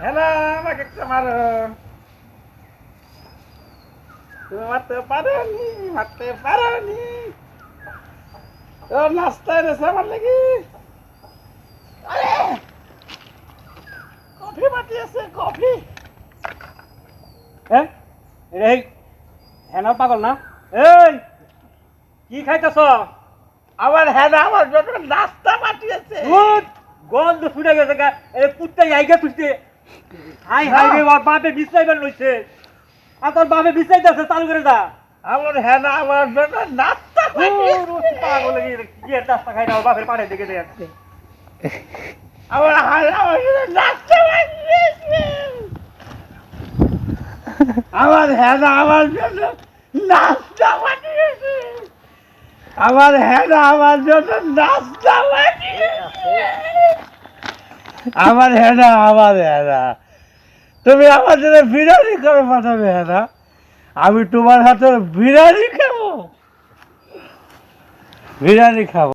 Hello আমাকে একটা মারো। তুমি মারতে পারোনি মারতে পারোনি। ও নাস্তা এনেছে আমার কফি পাঠিয়েছে কফি। হ্যাঁ? এই হেনা পাগল না? এই কি খাইতেছ? আমার হ্যাঁ আমার জন্য নাস্তা গন্ধ শুনে গেছে গা। এই কুত্তা আইগে তুলছে হাই হাই রে বাপে বিছাইবার লইছে। আর তোর বাপে বিছাইতেছে চালু করে দা। আমার হ্যাঁ আমার জন্য নাস্তা পাগল এর রাস্তা খাই না বাপের পাড়ে দেখে দেখে আমার হ্যাঁ আমার জন্য নাস্তা আমার হ্যাঁ আমার জন্য নাস্তা পাঠিয়েছে আমার হ্যাঁ আমার জন্য নাস্তা পাঠিয়েছে আমার হ্যাঁ আমার হ্যাঁ তুমি আমার জন্য বিরিয়ানি করে পাঠাবে হ্যাঁ আমি তোমার হাতের বিরিয়ানি খাব। বিরিয়ানি খাব।